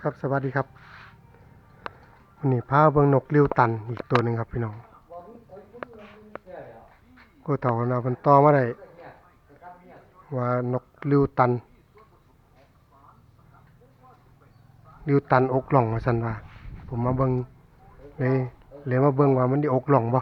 ครับสวัสดีครับวันนี้พาเบิงนกริ้ยวตันอีกตัวหนึ่งครับพี่น้องกูเต่าเราเป็นต่อมาได้ว่านกริ้ยวตันริ้ยวตันอกหล่องว่าซั่นว่าผมมาเบิงเลยเลยมาเบิงว่ามันได้อกหล่องบ่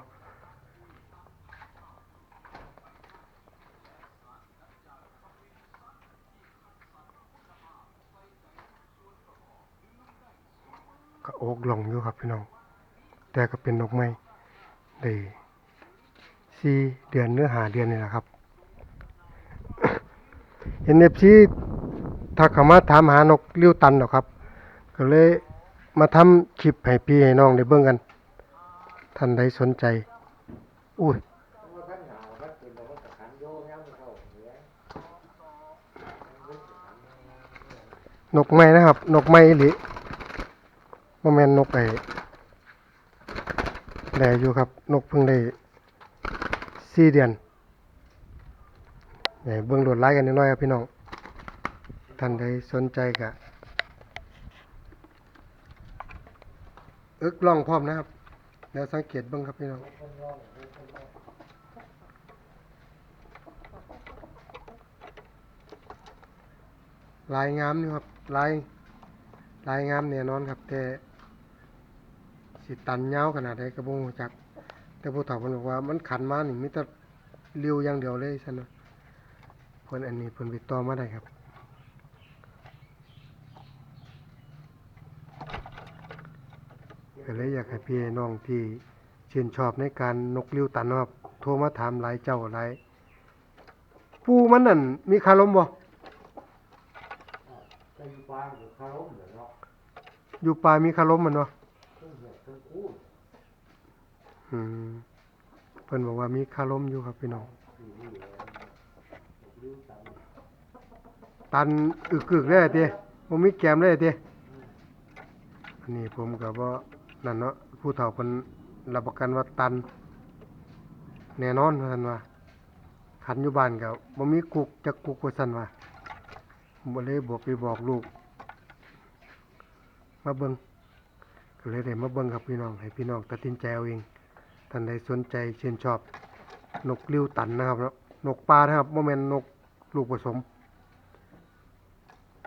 ก็อกหลงอยู่ครับพี่น้อง แต่ก็เป็นนกไม้ได้สี่เดือนเนื้อหาเดือนนี่แหละครับเห็นเอฟซีถ้าเขามาถามหานกเลี้ยวตันหรอครับ ก็เลยมาทำคลิปให้พี่ให้น้องได้เบิ่งกัน ท่านใดสนใจ อุ้ยนกไม้นะครับ นกไม้หรือ บ่แมนนกไอแหล่อยู่ครับ นกเพิ่งได้สี่เดือนใหญ่เบิ่งโดดไล่กันนิดหน่อยครับพี่น้อง ท่านใดสนใจก็อึกล่องพร้อมนะครับเดี๋ยวสังเกตเบิ่งครับพี่น้องลายงามนี่ครับลายลายงามแน่นอนครับแต่ สิตันยาวขนาดใดก็บ่รู้จัก แต่ผู้เฒ่าเพิ่นบอกว่ามันขันมานี่มีแต่เลี้ยวอย่างเดียวเลยซั่นว่าเพิ่นอันนี้เพิ่นติดต่อมาได้ครับก็เลยอยากให้พี่น้องที่ชื่นชอบในการนกเลี้ยวตันเนาะครับโทรมาถามหลายเจ้าหลายปูมันนั่นมีคารมบ่ไปอยู่บ้านอยู่คารมเหรอเนาะอยู่ป่ามีคารมมันวะเครื่อง แบบเครื่องคู่อืมเพิ่นบอกว่ามีคารมอยู่ครับพี่น้องอยู่นี่เลยริ้วตันตันอึกๆเลยเด้บ่มีแกมเลยเด้อันนี้ผมก็บ่นั่นเนาะผู้เฒ่าเพิ่นรับประกันว่าตัน แน่นอนว่าซั่นว่าขันอยู่บ้านก็บ่มีกุกจักกุกว่าซั่นว่าบ่เลยบอกไปบอกลูก มาเบิ่ง ก็เลยได้มาเบิ่งครับพี่น้อง ให้พี่น้องตัดสินใจเอาเองท่านใดสนใจเชื่นชอบ นกริ้วตันนะครับเนาะนกปลานะครับบ่แม่นนกลูกผสม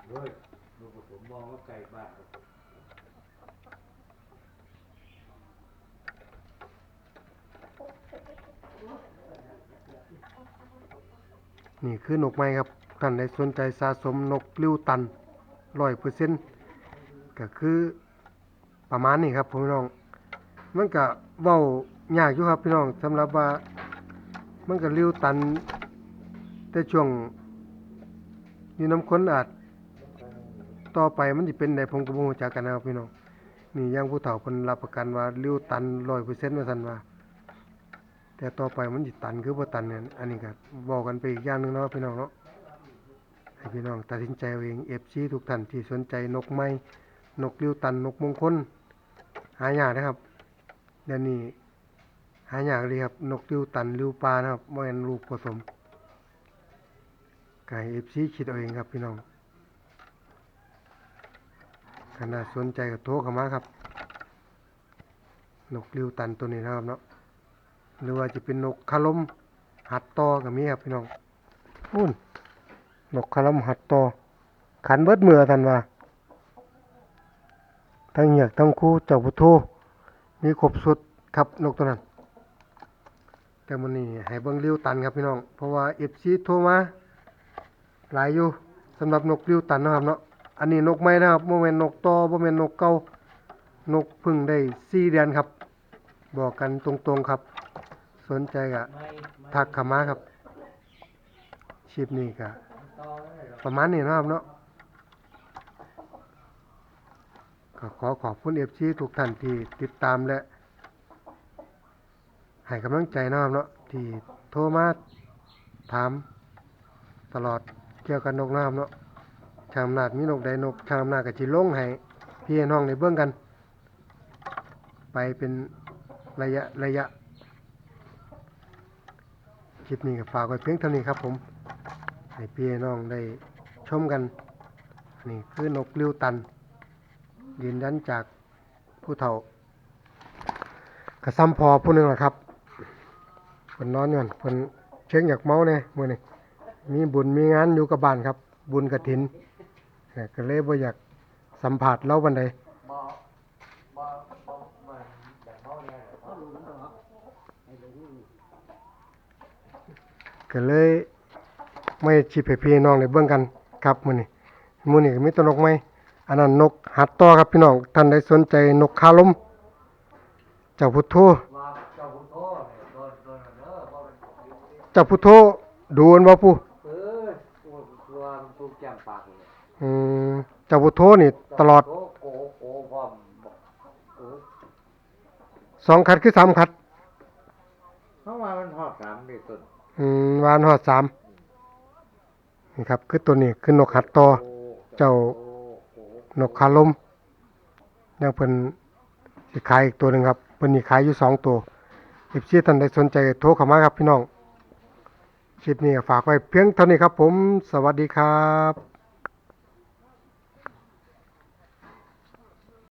เฮ้ยลูกผมมองว่าไก่บ้านนี่คือนกไม้ครับท่านใดสนใจสะสมนกริ้วตันร้อยเปอร์เซ็นต์ก็คือ ประมาณนี้ครับพี่น้อง มันก็เว้ายากอยู่ครับพี่น้องสำหรับว่า มันก็ริ้วตัน แต่ช่วงอยู่น้ำค้นอาจต่อไปมันสิเป็นไดผมก็บ่รู้จักกันนะครับพี่น้องนี่ย่างผู้เฒ่าเพิ่นรับประกันว่าริ้วตัน100%ว่าซั่นว่า แต่ต่อไปมันสิตันคือบ่ตันเนี่ยอันนี้ก็บอกกันไปอีกอย่างหนึงเนาะพี่น้องเนาะให้พี่น้องตัดสินใจเอาเอง FC ทุกท่านที่สนใจนกไม้นกริ้วตันนกมงคล หายากนะครับ เดี๋ยวนี้หายากเลยครับ นกริ้วตันริ้วปลานะครับบ่แม่นลูกผสมไก็ให้ FC คิดเอาเองครับพี่น้องขนาดสนใจก็โทรเข้ามาครับ นกริ้วตันตัวนี้นะครับเนาะหรือว่าจะเป็นนกคาลมหัดตอก็มีครับพี่น้องอุ่นนกคาลมหัดตอขันเบิดมือทันว่า ทั้งเหยียกทั้งคู่เจ้าพุทโธมีครบสุดครับนกตัวนั้น แต่มันนี้ให้เบิ่งริ้วตันครับพี่น้อง เพราะว่า FC โทรมาหลายอยู่สำหรับนกริ้วตันนะครับเนาะอันนี้นกไม้นะครับบ่แมนนกตอบ่แมนนกเก่านกพึ่งได้4เดือนครับ บอกกันตรงๆครับ สนใจก็ไม่ไม่ทักข้ามาครับชิปนี้ก็ต่อได้หรอกประมาณนี้นะครับเนาะ ก็ขอขอบคุณเอฟซีทุกท่านที่ติดตามและให้กำลังใจนะครับเนาะที่โทรมาถามตลอดเกี่ยวกับนกนะครับเนาะชางอำนาจมีนกใดนกชางอำนาจก็สิลงให้พี่น้องในเบื้องกัน ไปเป็นระยะระยะคลิปนี้ก็ฝากไว้เพียงเท่านี้ครับผมให้พี่น้องได้ชมกัน นี่คือนกริ้วตัน ยืนยันจากผู้เฒ่ากระซ้ำพอผู้หนึงล่ะครับเพิ่นนอนอยู่นั่นเพิ่นเช็คอยากเมาแน่มื้อนี้มีบุญมีงานอยู่กับบ้านครับ บุญกฐินเก็เลยบ่อยากสัมผัสเราบันใดบ่บ่บ่มันอย่างเมาเนี่ยเขารู้แล้วเหรอไอ้รู้ก็เลยไม่ชิบให้พี่น้องได้เบิ่งกันครับมือนี้มื้อนี้ก็มีตนกใหม อันนั้นนกหัดต่อครับพี่น้องท่านใดสนใจนกคาลมเจ้าพุทโธว่าเจ้าพุทโธเนี่ยโดนโดนเด้อเพราะมันของอยู่นี่เจ้าพุทโธดูอันบ่ปู่เออตัวตัวมันถูกแก้มปากเลยอืมเจ้าพุทโธนี่ ตลอดโโกโกพร้อมบอกเออสองคัดคือสามคัดเพราะว่ามันหอดสามนี่ต้นอืมวานฮอดสามนี่ครับ คือตัวนี้คือนกหัดต่อโอ้เจ้าโอ้โอ้ นกคาลมยังเพิ่นสิขายอีกตัวหนึ่งครับเพิ่นนี่ขายอยู่สองตัวอีกที่ท่านใดสนใจโทรเข้ามาครับพี่น้องคลิปนี้ฝากไว้เพียงเท่านี้ครับผม สวัสดีครับ